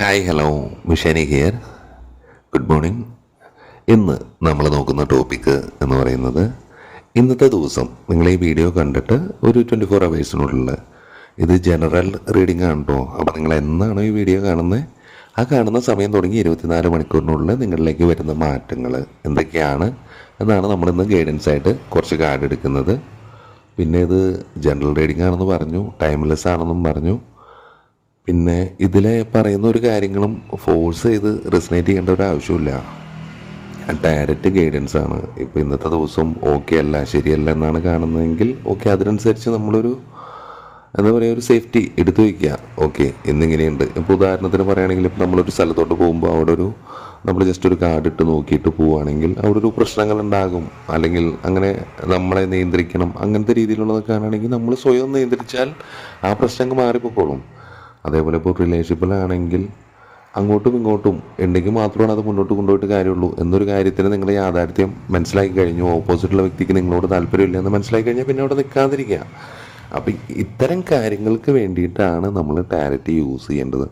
Hi hello Mishani here good morning ഇന്ന് നമ്മൾ നോക്കുന്ന ടോപ്പിക്ക് എന്ന് പറയുന്നത് ഇന്നത്തെ ദിവസം നിങ്ങൾ ഈ വീഡിയോ കണ്ടിട്ട് ഒരു ട്വന്റി ഫോർ അവേഴ്സിനുള്ളിൽ ഇത് ജനറൽ റീഡിംഗ് ആണ് അപ്പോൾ നിങ്ങൾ എന്നാണോ ഈ വീഡിയോ കാണുന്നത് ആ കാണുന്ന സമയം തുടങ്ങി ഇരുപത്തിനാല് മണിക്കൂറിനുള്ളിൽ നിങ്ങളിലേക്ക് വരുന്ന മാറ്റങ്ങൾ എന്തൊക്കെയാണ് എന്നാണ് നമ്മളിന്ന് ഗൈഡൻസ് ആയിട്ട് കുറച്ച് കാർഡ് എടുക്കുന്നത്. പിന്നെ ഇത് ജനറൽ റീഡിംഗ് ആണെന്ന് പറഞ്ഞു ടൈംലെസ് ആണെന്നും പറഞ്ഞു. പിന്നെ ഇതിലെ പറയുന്ന ഒരു കാര്യങ്ങളും ഫോഴ്സ് ചെയ്ത് റെസിനേറ്റ് ചെയ്യേണ്ട ഒരു ആവശ്യമില്ല ഡയറക്റ്റ് ഗൈഡൻസ് ആണ്. ഇപ്പോൾ ഇന്നത്തെ ദിവസം ഓക്കെ അല്ല ശരിയല്ല എന്നാണ് കാണുന്നതെങ്കിൽ ഓക്കെ അതിനനുസരിച്ച് നമ്മളൊരു എന്താ പറയുക ഒരു സേഫ്റ്റി എടുത്തു വയ്ക്കുക ഓക്കെ എന്നിങ്ങനെയുണ്ട് ഇപ്പോൾ ഉദാഹരണത്തിന് പറയുകയാണെങ്കിൽ ഇപ്പോൾ നമ്മളൊരു സ്ഥലത്തോട്ട് പോകുമ്പോൾ അവിടെ ഒരു നമ്മൾ ജസ്റ്റ് ഒരു കാർഡ് ഇട്ട് നോക്കിയിട്ട് പോവുകയാണെങ്കിൽ അവിടെ ഒരു പ്രശ്നങ്ങൾ ഉണ്ടാകും. അല്ലെങ്കിൽ അങ്ങനെ നമ്മളെ നിയന്ത്രിക്കണം. അങ്ങനത്തെ രീതിയിലുള്ളതൊക്കെ ആണെങ്കിൽ നമ്മൾ സ്വയം നിയന്ത്രിച്ചാൽ ആ പ്രശ്നങ്ങൾ മാറിപ്പോക്കോളും. അതേപോലെ ഇപ്പോൾ റിലേഷൻഷിപ്പിലാണെങ്കിൽ അങ്ങോട്ടും ഇങ്ങോട്ടും ഉണ്ടെങ്കിൽ മാത്രമാണ് അത് മുന്നോട്ട് കൊണ്ടുപോയിട്ട് കാര്യമുള്ളൂ. എന്നൊരു കാര്യത്തിന് നിങ്ങളുടെ യാഥാർത്ഥ്യം മനസ്സിലാക്കി കഴിഞ്ഞു. ഓപ്പോസിറ്റുള്ള വ്യക്തിക്ക് നിങ്ങളോട് താല്പര്യമില്ല എന്ന് മനസ്സിലാക്കി കഴിഞ്ഞാൽ പിന്നെ അവിടെ നിൽക്കാതിരിക്കുക. അപ്പം ഇത്തരം കാര്യങ്ങൾക്ക് വേണ്ടിയിട്ടാണ് നമ്മൾ ടാരറ്റ് യൂസ് ചെയ്യേണ്ടത്.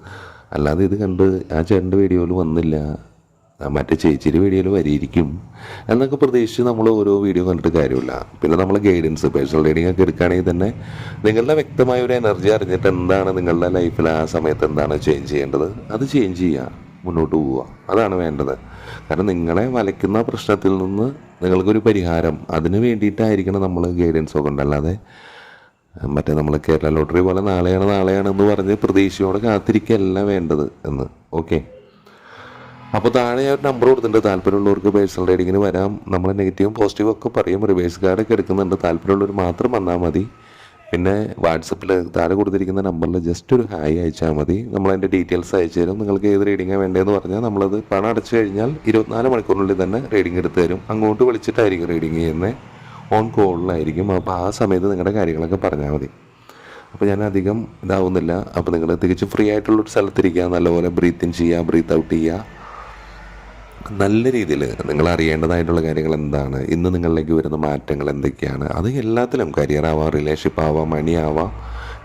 അല്ലാതെ ഇത് കണ്ട് ആ ചേട്ടന്റെ വീഡിയോയിൽ വന്നില്ല. മറ്റേ ചേച്ചിയുടെ വീഡിയോയിൽ വരിയിരിക്കും എന്നൊക്കെ പ്രതീക്ഷിച്ച് നമ്മൾ ഓരോ വീഡിയോ കണ്ടിട്ട് കാര്യമില്ല. പിന്നെ നമ്മൾ ഗൈഡൻസ് പേഴ്സണൽ റീഡിംഗ് ഒക്കെ എടുക്കുകയാണെങ്കിൽ തന്നെ നിങ്ങളുടെ വ്യക്തമായ ഒരു എനർജി അറിഞ്ഞിട്ട് എന്താണ് നിങ്ങളുടെ ലൈഫിൽ ആ സമയത്ത് എന്താണ് ചേഞ്ച് ചെയ്യേണ്ടത്? അത് ചേഞ്ച് ചെയ്യുക മുന്നോട്ട് പോവുക. അതാണ് വേണ്ടത്. കാരണം നിങ്ങളെ വലയ്ക്കുന്ന പ്രശ്നത്തിൽ നിന്ന് നിങ്ങൾക്കൊരു പരിഹാരം അതിന് വേണ്ടിയിട്ടായിരിക്കണം നമ്മൾ ഗൈഡൻസ് ഒക്കെ ഉണ്ടല്ലാതെ മറ്റേ നമ്മൾ കേരള ലോട്ടറി പോലെ നാളെയാണ് നാളെയാണ് എന്ന് പറഞ്ഞ് പ്രതീക്ഷയോടെ കാത്തിരിക്കുകയല്ല വേണ്ടത് എന്ന്. ഓക്കെ അപ്പോൾ താഴെ ഞാൻ ഒരു നമ്പർ കൊടുത്തിട്ടുണ്ട്. താല്പര്യമുള്ളവർക്ക് പേഴ്സണൽ റൈഡിങ്ങിന് വരാം. നമ്മൾ നെഗറ്റീവും പോസിറ്റീവും ഒക്കെ പറയും. റിവേഴ്സ് കാർഡൊക്കെ എടുക്കുന്നുണ്ട്. താല്പര്യമുള്ളവർ മാത്രം വന്നാൽ മതി. പിന്നെ വാട്സപ്പിൽ താഴെ കൊടുത്തിരിക്കുന്ന നമ്പറിൽ ജസ്റ്റ് ഒരു ഹായ് അയച്ചാൽ മതി. നമ്മൾ അതിന്റെ ഡീറ്റെയിൽസ് അയച്ചു തരും. നിങ്ങൾക്ക് ഏത് റീഡിങ്ങാണ് വേണ്ടതെന്ന് പറഞ്ഞാൽ നമ്മളത് പണം അടച്ചു കഴിഞ്ഞാൽ ഇരുപത്തിനാല് മണിക്കൂറിനുള്ളിൽ തന്നെ റീഡിംഗ് എടുത്ത് തരും. അങ്ങോട്ട് വിളിച്ചിട്ടായിരിക്കും റീഡിങ് ചെയ്യുന്നത് ഓൺ കോളിലായിരിക്കും അപ്പോൾ ആ സമയത്ത് നിങ്ങളുടെ കാര്യങ്ങളൊക്കെ പറഞ്ഞാൽ മതി. അപ്പോൾ ഞാൻ അധികം ഇതാവുന്നില്ല. അപ്പോൾ നിങ്ങൾ തികച്ചും ഫ്രീ ആയിട്ടുള്ളൊരു സ്ഥലത്തിരിക്കുക നല്ലപോലെ ബ്രീത്ത് ഇൻ ചെയ്യുക. ബ്രീത്ത് ഔട്ട് ചെയ്യുക. നല്ല രീതിയിൽ നിങ്ങൾ അറിയേണ്ടതായിട്ടുള്ള കാര്യങ്ങൾ എന്താണ്? ഇന്ന് നിങ്ങളിലേക്ക് വരുന്ന മാറ്റങ്ങൾ എന്തൊക്കെയാണ്? അത് എല്ലാത്തിലും കരിയർ ആവാം റിലേഷൻഷിപ്പ് ആവാം മണി ആവാം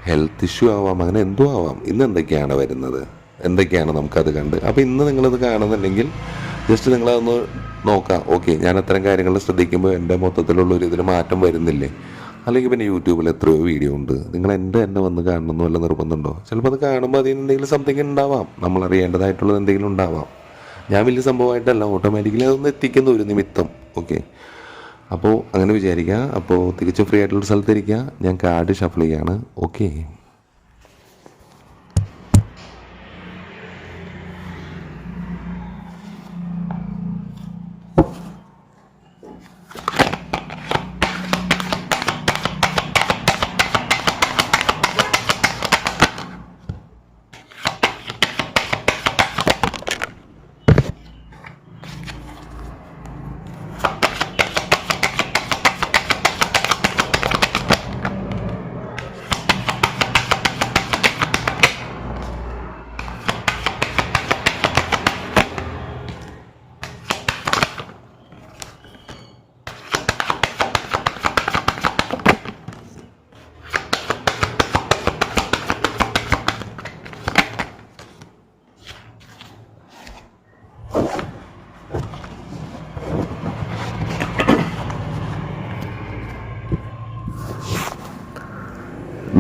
ഹെൽത്ത് ഇഷ്യൂ ആവാം അങ്ങനെ എന്തോ ആവാം. ഇന്ന് എന്തൊക്കെയാണ് വരുന്നത്? എന്തൊക്കെയാണ് നമുക്കത് കണ്ട്? അപ്പോൾ ഇന്ന് നിങ്ങളത് കാണുന്നുണ്ടെങ്കിൽ ജസ്റ്റ് നിങ്ങളതൊന്ന് നോക്കാം. ഓക്കെ ഞാൻ അത്തരം കാര്യങ്ങൾ ശ്രദ്ധിക്കുമ്പോൾ എന്റെ മൊത്തത്തിലുള്ള ഒരു ഇതിൽ മാറ്റം വരുന്നില്ലേ? അല്ലെങ്കിൽ പിന്നെ യൂട്യൂബിൽ എത്രയോ വീഡിയോ ഉണ്ട്. നിങ്ങൾ എന്റെ തന്നെ വന്ന് കാണണമെന്ന് വല്ല നിർബന്ധമുണ്ടോ? ചിലപ്പോൾ അത് കാണുമ്പോൾ അതിന് എന്തെങ്കിലും സംതിങ് ഉണ്ടാവാം. നമ്മൾ അറിയേണ്ടതായിട്ടുള്ളത് എന്തെങ്കിലും ഉണ്ടാവാം. ഞാൻ വലിയ സംഭവമായിട്ടല്ല. ഓട്ടോമാറ്റിക്കലി അതൊന്ന് എത്തിക്കുന്ന ഒരു നിമിത്തം. ഓക്കെ അപ്പോൾ അങ്ങനെ വിചാരിക്കുക. അപ്പോൾ തികച്ചും ഫ്രീ ആയിട്ടുള്ള സ്ഥലത്തിരിക്കുക ഞാൻ കാർഡ് ഷഫിൾ ചെയ്യാണ്. ഓക്കെ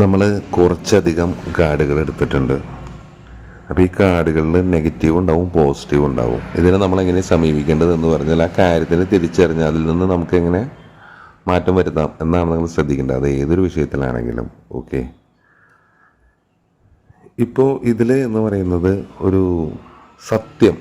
നമ്മൾ കുറച്ചധികം കാർഡുകൾ എടുത്തിട്ടുണ്ട്. അപ്പോൾ ഈ കാർഡുകളിൽ നെഗറ്റീവ് ഉണ്ടാവും പോസിറ്റീവ് ഉണ്ടാവും. ഇതിനെ നമ്മൾ എങ്ങനെ സമീപിക്കേണ്ടതെന്ന് പറഞ്ഞാൽ ആ കാര്യത്തിന് തിരിച്ചറിഞ്ഞ് അതിൽ നിന്ന് നമുക്ക് എങ്ങനെ മാറ്റം വരുത്താം എന്നാണ് നിങ്ങൾ ശ്രദ്ധിക്കേണ്ടത്. അത് ഏതൊരു വിഷയത്തിലാണെങ്കിലും ഓക്കെ? ഇപ്പോൾ ഇതിൽ എന്ന് പറയുന്നത് ഒരു സത്യം.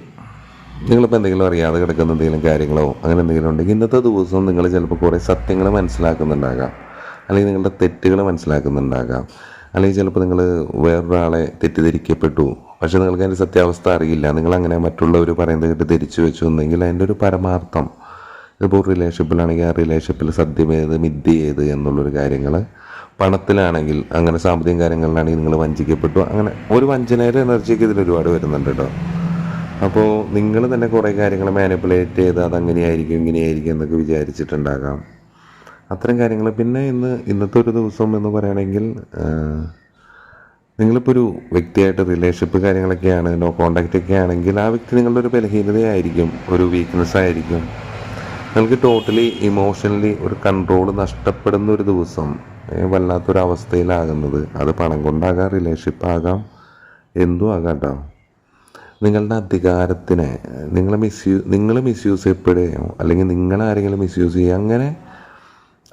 നിങ്ങളിപ്പോൾ എന്തെങ്കിലും അറിയാതെ കിടക്കുന്ന എന്തെങ്കിലും കാര്യങ്ങളോ അങ്ങനെ എന്തെങ്കിലും ഉണ്ടെങ്കിൽ ഇന്നത്തെ ദിവസം നിങ്ങൾ ചിലപ്പോൾ കുറേ സത്യങ്ങൾ മനസ്സിലാക്കുന്നുണ്ടാകാം. അല്ലെങ്കിൽ നിങ്ങളുടെ തെറ്റുകൾ മനസ്സിലാക്കുന്നുണ്ടാകാം. അല്ലെങ്കിൽ ചിലപ്പോൾ നിങ്ങൾ വേറൊരാളെ തെറ്റിദ്ധരിക്കപ്പെട്ടു. പക്ഷെ നിങ്ങൾക്ക് അതിന്റെ സത്യാവസ്ഥ അറിയില്ല. നിങ്ങൾ അങ്ങനെ മറ്റുള്ളവർ പറയുന്നത് കേട്ട് തിരിച്ചു വെച്ചു എന്നെങ്കിൽ അതിന്റെ ഒരു പരമാർത്ഥം. ഇപ്പോൾ റിലേഷൻഷിപ്പിലാണെങ്കിൽ ആ റിലേഷൻഷിപ്പിൽ സത്യം ഏത് മിഥ്യ ഏത് എന്നുള്ളൊരു കാര്യങ്ങൾ. പണത്തിലാണെങ്കിൽ അങ്ങനെ സാമ്പത്തിക കാര്യങ്ങളിലാണെങ്കിൽ നിങ്ങൾ വഞ്ചിക്കപ്പെട്ടു. അങ്ങനെ ഒരു വഞ്ചനയുടെ എനർജിക്ക് ഇതിൽ ഒരുപാട് വരുന്നുണ്ട് കേട്ടോ. അപ്പോൾ നിങ്ങൾ തന്നെ കുറേ കാര്യങ്ങൾ മാനിപ്പുലേറ്റ് ചെയ്ത് അതങ്ങനെയായിരിക്കും ഇങ്ങനെയായിരിക്കും എന്നൊക്കെ വിചാരിച്ചിട്ടുണ്ടാകാം. അത്തരം കാര്യങ്ങൾ പിന്നെ ഇന്ന് ഇന്നത്തെ ഒരു ദിവസം എന്ന് പറയുകയാണെങ്കിൽ നിങ്ങളിപ്പോൾ ഒരു വ്യക്തിയായിട്ട് റിലേഷൻഷിപ്പ് കാര്യങ്ങളൊക്കെയാണ് നോ കോണ്ടാക്റ്റ് ഒക്കെ ആണെങ്കിൽ ആ വ്യക്തി നിങ്ങളുടെ ഒരു ബലഹീനതയായിരിക്കും ഒരു വീക്ക്നെസ് ആയിരിക്കും. നിങ്ങൾക്ക് ടോട്ടലി ഇമോഷണലി ഒരു കൺട്രോൾ നഷ്ടപ്പെടുന്ന ഒരു ദിവസം വല്ലാത്തൊരു അവസ്ഥയിലാകുന്നത്. അത് പണം കൊണ്ടാകാം റിലേഷൻഷിപ്പ് ആകാം എന്തും ആകാം കേട്ടോ നിങ്ങളുടെ അധികാരത്തിനെ നിങ്ങൾ മിസ്യൂ നിങ്ങൾ മിസ്യൂസ് ചെയ്യപ്പെടുകയോ അല്ലെങ്കിൽ നിങ്ങളാരെങ്കിലും മിസ്യൂസ് ചെയ്യുക അങ്ങനെ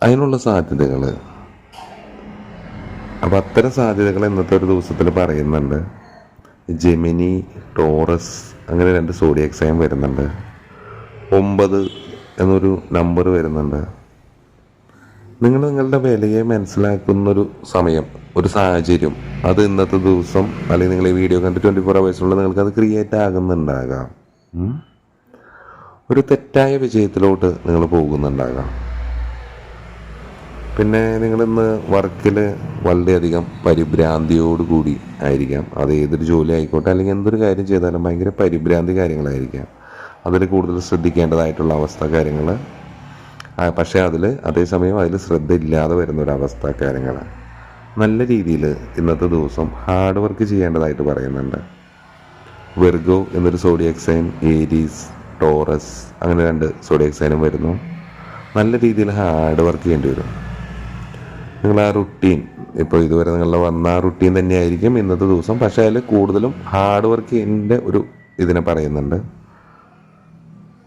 അതിനുള്ള സാധ്യതകൾ അപ്പം അത്തരം സാധ്യതകൾ ഇന്നത്തെ ഒരു ദിവസത്തിൽ പറയുന്നുണ്ട്. ജെമിനി ടോറസ് അങ്ങനെ രണ്ട് സോഡിയക് സൈൻ വരുന്നുണ്ട്. ഒമ്പത് എന്നൊരു നമ്പർ വരുന്നുണ്ട്. നിങ്ങൾ നിങ്ങളുടെ വിലയെ മനസ്സിലാക്കുന്നൊരു സമയം ഒരു സാഹചര്യം അത് ഇന്നത്തെ ദിവസം അല്ലെങ്കിൽ നിങ്ങൾ ഈ വീഡിയോ കണ്ട് ട്വന്റി ഫോർ അവേഴ്സിനുള്ളിൽ നിങ്ങൾക്ക് അത് ക്രിയേറ്റ് ആകുന്നുണ്ടാകാം. ഒരു തെറ്റായ വിജയത്തിലോട്ട് നിങ്ങൾ പോകുന്നുണ്ടാകാം. പിന്നെ നിങ്ങളിന്ന് വർക്കിൽ വളരെയധികം പരിഭ്രാന്തിയോട് കൂടി ആയിരിക്കാം. അത് ഏതൊരു ജോലി ആയിക്കോട്ടെ അല്ലെങ്കിൽ എന്തൊരു കാര്യം ചെയ്താലും ഭയങ്കര പരിഭ്രാന്തി കാര്യങ്ങളായിരിക്കാം. അതിൽ കൂടുതൽ ശ്രദ്ധിക്കേണ്ടതായിട്ടുള്ള അവസ്ഥ കാര്യങ്ങൾ പക്ഷേ അതിൽ അതേസമയം അതിൽ ശ്രദ്ധ ഇല്ലാതെ വരുന്ന ഒരു അവസ്ഥ കാര്യങ്ങൾ നല്ല രീതിയിൽ ഇന്നത്തെ ദിവസം ഹാർഡ് വർക്ക് ചെയ്യേണ്ടതായിട്ട് പറയുന്നുണ്ട്. വെർഗോ എന്നൊരു സോഡിയക് സൈൻ ഏരീസ് ടോറസ് അങ്ങനെ രണ്ട് സോഡിയക് സൈനും വരുന്നു. നല്ല രീതിയിൽ ഹാർഡ് വർക്ക് ചെയ്യേണ്ടി വരും. നിങ്ങൾ ആ റുട്ടീൻ ഇപ്പോൾ ഇതുവരെ നിങ്ങളുടെ വന്ന ആ റുട്ടീൻ തന്നെയായിരിക്കും ഇന്നത്തെ ദിവസം. പക്ഷേ അതിൽ കൂടുതലും ഹാർഡ് വർക്കിന്റെ ഒരു ഇതിനെ പറയുന്നുണ്ട്.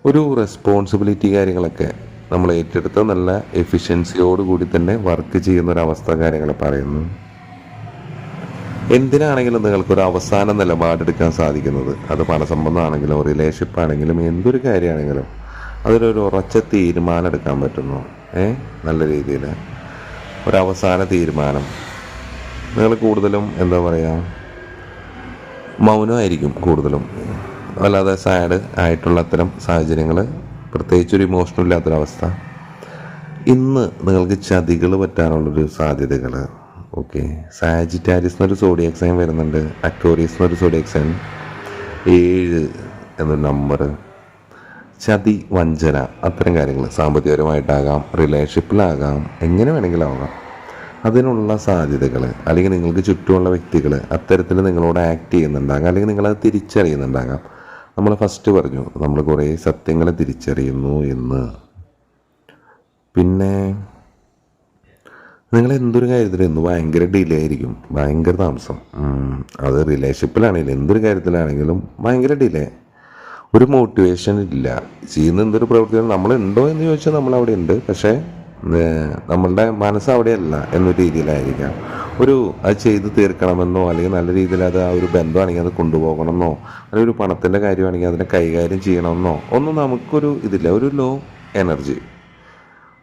ഒരു റെസ്പോൺസിബിലിറ്റി കാര്യങ്ങളൊക്കെ നമ്മൾ ഏറ്റെടുത്ത് നല്ല എഫിഷ്യൻസിയോട് കൂടി തന്നെ വർക്ക് ചെയ്യുന്ന ഒരു അവസ്ഥ കാര്യങ്ങൾ പറയുന്നു. എന്തിനാണെങ്കിലും നിങ്ങൾക്കൊരു അവസാന നിലപാടെടുക്കാൻ സാധിക്കുന്നത്? അത് പണസംബന്ധമാണെങ്കിലും റിലേഷൻഷിപ്പ് ആണെങ്കിലും എന്തൊരു കാര്യമാണെങ്കിലും അതിലൊരു ഉറച്ച തീരുമാനം എടുക്കാൻ പറ്റുന്നു. ഏ? നല്ല രീതിയിൽ ഒരു അവസാന തീരുമാനം. നിങ്ങൾ കൂടുതലും എന്താ പറയുക മൗനമായിരിക്കും കൂടുതലും. അല്ലാതെ സാഡ് ആയിട്ടുള്ള അത്തരം സാഹചര്യങ്ങൾ പ്രത്യേകിച്ച് ഒരു ഇമോഷണൽ ഇല്ലാത്തൊരവസ്ഥ. ഇന്ന് നിങ്ങൾക്ക് ചതികൾ പറ്റാനുള്ളൊരു സാധ്യതകൾ ഓക്കെ സാജിറ്റാരിസ് എന്നൊരു സോഡിയക് സൈൻ വരുന്നുണ്ട്. അക്ടോറിയസ് എന്നൊരു സോഡിയക് സൈൻ ഏഴ് എന്നൊരു നമ്പർ ചതി വഞ്ചന അത്തരം കാര്യങ്ങൾ സാമ്പത്തികപരമായിട്ടാകാം റിലേഷൻഷിപ്പിലാകാം എങ്ങനെ വേണമെങ്കിലും ആകാം അതിനുള്ള സാധ്യതകൾ അല്ലെങ്കിൽ നിങ്ങൾക്ക് ചുറ്റുമുള്ള വ്യക്തികൾ അത്തരത്തിൽ നിങ്ങളോട് ആക്ട് ചെയ്യുന്നുണ്ടാകാം അല്ലെങ്കിൽ നിങ്ങളത് തിരിച്ചറിയുന്നുണ്ടാകാം. നമ്മൾ ഫസ്റ്റ് പറഞ്ഞു നമ്മൾ കുറേ സത്യങ്ങൾ തിരിച്ചറിയുന്നു എന്ന്. പിന്നെ നിങ്ങൾ എന്തൊരു കാര്യത്തിലും ഇന്ന് ഭയങ്കര ഡിലേ ആയിരിക്കും ഭയങ്കര താമസം. അത് റിലേഷൻഷിപ്പിലാണെങ്കിലും എന്തൊരു കാര്യത്തിലാണെങ്കിലും ഭയങ്കര ഡിലേ ഒരു മോട്ടിവേഷൻ ഇല്ല. ചെയ്യുന്ന എന്തൊരു പ്രവൃത്തിയാണ്? നമ്മളുണ്ടോ എന്ന് ചോദിച്ചാൽ നമ്മൾ അവിടെ ഉണ്ട് പക്ഷേ നമ്മളുടെ മനസ്സ് അവിടെയല്ല എന്നൊരു രീതിയിലായിരിക്കാം. ഒരു അത് ചെയ്ത് തീർക്കണമെന്നോ അല്ലെങ്കിൽ നല്ല രീതിയിൽ അത് ആ ഒരു ബന്ധമാണെങ്കിൽ അത് കൊണ്ടുപോകണമെന്നോ അല്ലെങ്കിൽ ഒരു പണത്തിന്റെ കാര്യമാണെങ്കിൽ അതിനെ കൈകാര്യം ചെയ്യണമെന്നോ ഒന്നും നമുക്കൊരു ഇതില്ല. ഒരു ലോ എനർജി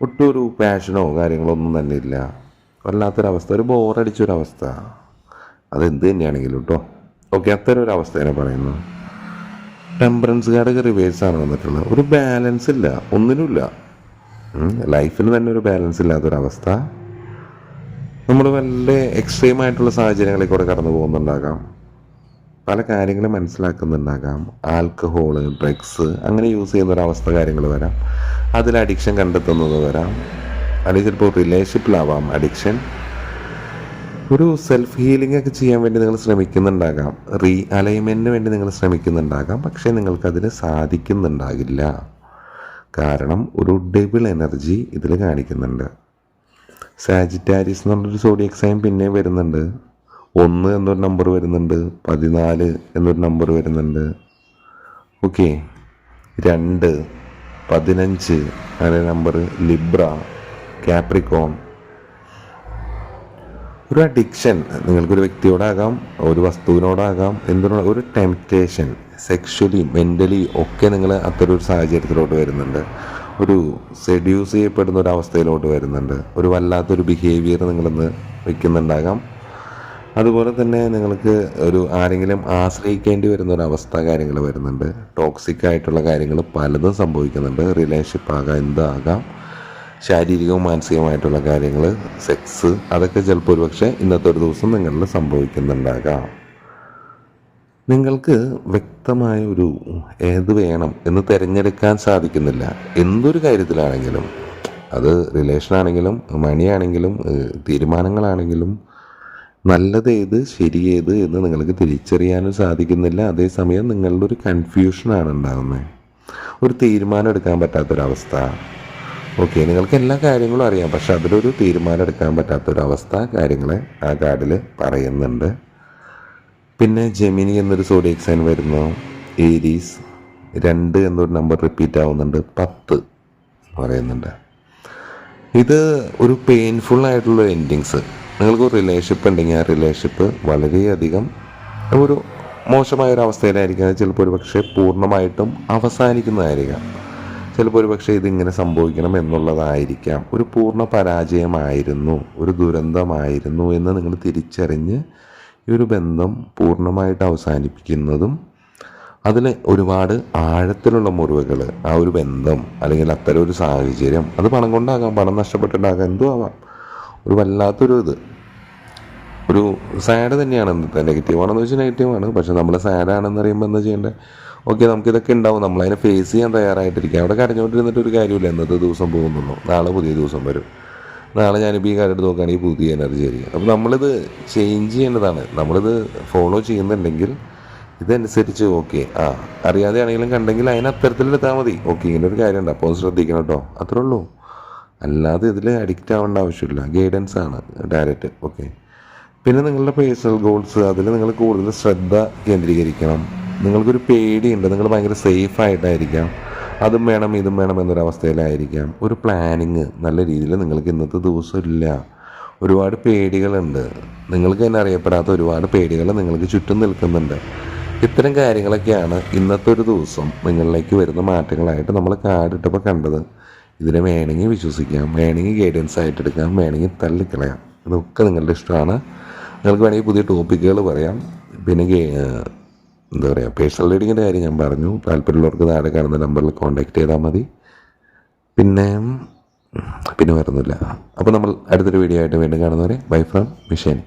ഒട്ടും ഒരു പാഷനോ കാര്യങ്ങളോ ഒന്നും തന്നെ ഇല്ല. വല്ലാത്തൊരവസ്ഥ. ഒരു ബോറടിച്ചൊരവസ്ഥ അതെന്ത് തന്നെയാണെങ്കിലും കേട്ടോ ഓക്കെ അത്തരം ഒരു അവസ്ഥേനെ പറയുന്നു. ടെമ്പറൻസ് വേസ് ആണ് വന്നിട്ടുള്ളത്. ഒരു ബാലൻസ് ഇല്ല. ഒന്നിനുമില്ല. ലൈഫിന് തന്നെ ഒരു ബാലൻസ് ഇല്ലാത്തൊരവസ്ഥ. നമ്മൾ വല്ല എക്സ്ട്രീം ആയിട്ടുള്ള സാഹചര്യങ്ങളിൽ കൂടെ കടന്നു പോകുന്നുണ്ടാകാം. പല കാര്യങ്ങളും മനസ്സിലാക്കുന്നുണ്ടാകാം. ആൽക്കഹോൾ ഡ്രഗ്സ് അങ്ങനെ യൂസ് ചെയ്യുന്ന ഒരവസ്ഥ കാര്യങ്ങൾ വരാം. അതിൽ അഡിക്ഷൻ കണ്ടെത്തുന്നത് വരാം. അല്ലെങ്കിൽ ചിലപ്പോൾ റിലേഷൻഷിപ്പിലാവാം അഡിക്ഷൻ ഒരു സെൽഫ് ഹീലിംഗ് ഒക്കെ ചെയ്യാൻ വേണ്ടി നിങ്ങൾ ശ്രമിക്കുന്നുണ്ടാകാം. റീ അലൈൻമെന്റിന് വേണ്ടി നിങ്ങൾ ശ്രമിക്കുന്നുണ്ടാകാം. പക്ഷേ നിങ്ങൾക്കതിന് സാധിക്കുന്നുണ്ടാകില്ല. കാരണം ഒരു ഡബിൾ എനർജി ഇതിൽ കാണിക്കുന്നുണ്ട്. സാജിറ്റാരിസ് എന്ന് പറഞ്ഞൊരു സോഡിയക് സൈൻ പിന്നെ വരുന്നുണ്ട്. ഒന്ന് എന്നൊരു നമ്പർ വരുന്നുണ്ട്. പതിനാല് എന്നൊരു നമ്പർ വരുന്നുണ്ട്. ഓക്കെ രണ്ട് പതിനഞ്ച് അങ്ങനെ നമ്പർ ലിബ്ര കാപ്രിക്കോൺ ഒരു അഡിക്ഷൻ നിങ്ങൾക്കൊരു വ്യക്തിയോടാകാം ഒരു വസ്തുവിനോടാകാം എന്തിനോട് ഒരു ടെംപ്റ്റേഷൻ സെക്ഷലി മെന്റലി ഒക്കെ നിങ്ങൾ അത്തരം ഒരു സാഹചര്യത്തിലോട്ട് വരുന്നുണ്ട്. ഒരു സെഡ്യൂസ് ചെയ്യപ്പെടുന്ന ഒരു അവസ്ഥയിലോട്ട് വരുന്നുണ്ട്. ഒരു വല്ലാത്തൊരു ബിഹേവിയർ നിങ്ങളിന്ന് വയ്ക്കുന്നുണ്ടാകാം അതുപോലെ തന്നെ നിങ്ങൾക്ക് ഒരു ആരെങ്കിലും ആശ്രയിക്കേണ്ടി വരുന്ന ഒരു അവസ്ഥ കാര്യങ്ങൾ വരുന്നുണ്ട്. ടോക്സിക് ആയിട്ടുള്ള കാര്യങ്ങൾ പലതും സംഭവിക്കുന്നുണ്ട്. റിലേഷൻഷിപ്പ് ആകാം എന്താകാം. ശാരീരികവും മാനസികമായിട്ടുള്ള കാര്യങ്ങൾ സെക്സ് അതൊക്കെ ചിലപ്പോൾ ഒരുപക്ഷെ ഇന്നത്തെ ഒരു ദിവസം നിങ്ങളിൽ സംഭവിക്കുന്നുണ്ടാകാം. നിങ്ങൾക്ക് വ്യക്തമായ ഒരു ഏത് വേണം എന്ന് തിരഞ്ഞെടുക്കാൻ സാധിക്കുന്നില്ല. എന്തൊരു കാര്യത്തിലാണെങ്കിലും അത് റിലേഷൻ ആണെങ്കിലും മണിയാണെങ്കിലും തീരുമാനങ്ങളാണെങ്കിലും നല്ലത് ഏത് ശരിയേത് എന്ന് നിങ്ങൾക്ക് തിരിച്ചറിയാനും സാധിക്കുന്നില്ല. അതേസമയം നിങ്ങളുടെ ഒരു കൺഫ്യൂഷനാണ് ഉണ്ടാകുന്നത് ഒരു തീരുമാനം എടുക്കാൻ പറ്റാത്തൊരവസ്ഥ. ഓക്കെ നിങ്ങൾക്ക് എല്ലാ കാര്യങ്ങളും അറിയാം. പക്ഷെ അതിലൊരു തീരുമാനം എടുക്കാൻ പറ്റാത്തൊരവസ്ഥ കാര്യങ്ങൾ ആ കാർഡിൽ പറയുന്നുണ്ട്. പിന്നെ ജെമിനി എന്നൊരു സോഡിയക് സൈൻ വരുന്നു. ഏരീസ് രണ്ട് എന്നൊരു നമ്പർ റിപ്പീറ്റ് ആവുന്നുണ്ട്. പത്ത് പറയുന്നുണ്ട്. ഇത് ഒരു പെയിൻഫുൾ ആയിട്ടുള്ള എൻഡിങ്സ് നിങ്ങൾക്ക് ഒരു റിലേഷൻഷിപ്പ് ഉണ്ടെങ്കിൽ ആ റിലേഷൻഷിപ്പ് വളരെയധികം ഒരു മോശമായ ഒരു അവസ്ഥയിലായിരിക്കും അത് ചിലപ്പോൾ ഒരു പക്ഷേ പൂർണമായിട്ടും അവസാനിക്കുന്നതായിരിക്കാം. ചിലപ്പോൾ ഒരു പക്ഷേ ഇതിങ്ങനെ സംഭവിക്കണം എന്നുള്ളതായിരിക്കാം. ഒരു പൂർണ പരാജയമായിരുന്നു ഒരു ദുരന്തമായിരുന്നു എന്ന് നിങ്ങൾ തിരിച്ചറിഞ്ഞ് ഈ ഒരു ബന്ധം പൂർണമായിട്ട് അവസാനിപ്പിക്കുന്നതും അതിൽ ഒരുപാട് ആഴത്തിലുള്ള മുറിവുകൾ ആ ഒരു ബന്ധം അല്ലെങ്കിൽ അത്തരം ഒരു സാഹചര്യം അത് പണം കൊണ്ടാകാം പണം നഷ്ടപ്പെട്ടിട്ടാകാം എന്തോ ആവാം. ഒരു വല്ലാത്തൊരു ഇത്. ഒരു സാഡ് തന്നെയാണ് ഇന്നത്തെ നെഗറ്റീവ് ആണെന്ന് വെച്ചാൽ നെഗറ്റീവാണ് പക്ഷെ നമ്മൾ സാഡാണെന്ന് അറിയുമ്പോൾ എന്താ ചെയ്യേണ്ടത് ഓക്കെ നമുക്കിതൊക്കെ ഉണ്ടാവും. നമ്മളതിനെ ഫേസ് ചെയ്യാൻ തയ്യാറായിട്ടിരിക്കുക അവിടെ കരഞ്ഞുകൊണ്ടിരുന്നിട്ട് ഒരു കാര്യമില്ല. ഇന്നത്തെ ദിവസം പോകുന്നുള്ളൂ. നാളെ പുതിയ ദിവസം വരും. നാളെ ഞാനിപ്പോൾ ഈ കാര്യം എടുത്ത് നോക്കുകയാണെങ്കിൽ പുതിയ എനർജി ആയിരിക്കും. അപ്പോൾ നമ്മളിത് ചേഞ്ച് ചെയ്യേണ്ടതാണ്. നമ്മളിത് ഫോളോ ചെയ്യുന്നുണ്ടെങ്കിൽ ഇതനുസരിച്ച് ഓക്കെ ആ അറിയാതെ ആണെങ്കിലും കണ്ടെങ്കിൽ അതിന് അത്തരത്തിലെടുത്താൽ മതി. ഓക്കെ ഇങ്ങനെ ഒരു കാര്യമുണ്ട് അപ്പോൾ ശ്രദ്ധിക്കണം കേട്ടോ അത്രേ ഉള്ളൂ. അല്ലാതെ ഇതിൽ അഡിക്റ്റ് ആവേണ്ട ആവശ്യമില്ല. ഗൈഡൻസ് ആണ് ഡയറക്റ്റ് ഓക്കെ പിന്നെ നിങ്ങളുടെ പേഴ്സണൽ ഗോൾസ് അതിൽ നിങ്ങൾ കൂടുതൽ ശ്രദ്ധ കേന്ദ്രീകരിക്കണം. നിങ്ങൾക്കൊരു പേടിയുണ്ട്. നിങ്ങൾ ഭയങ്കര സേഫ് ആയിട്ടായിരിക്കാം. അതും വേണം ഇതും വേണം എന്നൊരവസ്ഥയിലായിരിക്കാം. ഒരു പ്ലാനിങ് നല്ല രീതിയിൽ നിങ്ങൾക്ക് ഇന്നത്തെ ദിവസം ഇല്ല. ഒരുപാട് പേടികളുണ്ട്. നിങ്ങൾക്ക് തന്നെ അറിയപ്പെടാത്ത ഒരുപാട് പേടികൾ നിങ്ങൾക്ക് ചുറ്റും നിൽക്കുന്നുണ്ട്. ഇത്തരം കാര്യങ്ങളൊക്കെയാണ് ഇന്നത്തെ ഒരു ദിവസം നിങ്ങളിലേക്ക് വരുന്ന മാറ്റങ്ങളായിട്ട് നമ്മൾ കാടിട്ടപ്പോൾ കണ്ടത്. ഇതിനെ വേണമെങ്കിൽ വിശ്വസിക്കാം വേണമെങ്കിൽ ഗൈഡൻസ് ആയിട്ട് എടുക്കാം വേണമെങ്കിൽ തള്ളിക്കളയാം. ഇതൊക്കെ നിങ്ങളുടെ ഇഷ്ടമാണ്. നിങ്ങൾക്ക് വേണമെങ്കിൽ പുതിയ ടോപ്പിക്കുകൾ പറയാം. പിന്നെ എന്താ പറയുക പേഴ്സണൽ റീഡിങ്ങിന്റെ കാര്യം ഞാൻ പറഞ്ഞു. താല്പര്യമുള്ളവർക്ക് താഴെ കാണുന്ന നമ്പറിൽ കോൺടാക്ട് ചെയ്താൽ മതി. പിന്നെ പിന്നെ വരുന്നില്ല അപ്പോൾ നമ്മൾ അടുത്തൊരു വീഡിയോ ആയിട്ട് വീണ്ടും കാണുന്നവരെ ബൈ ഫ്രം മിഷേനി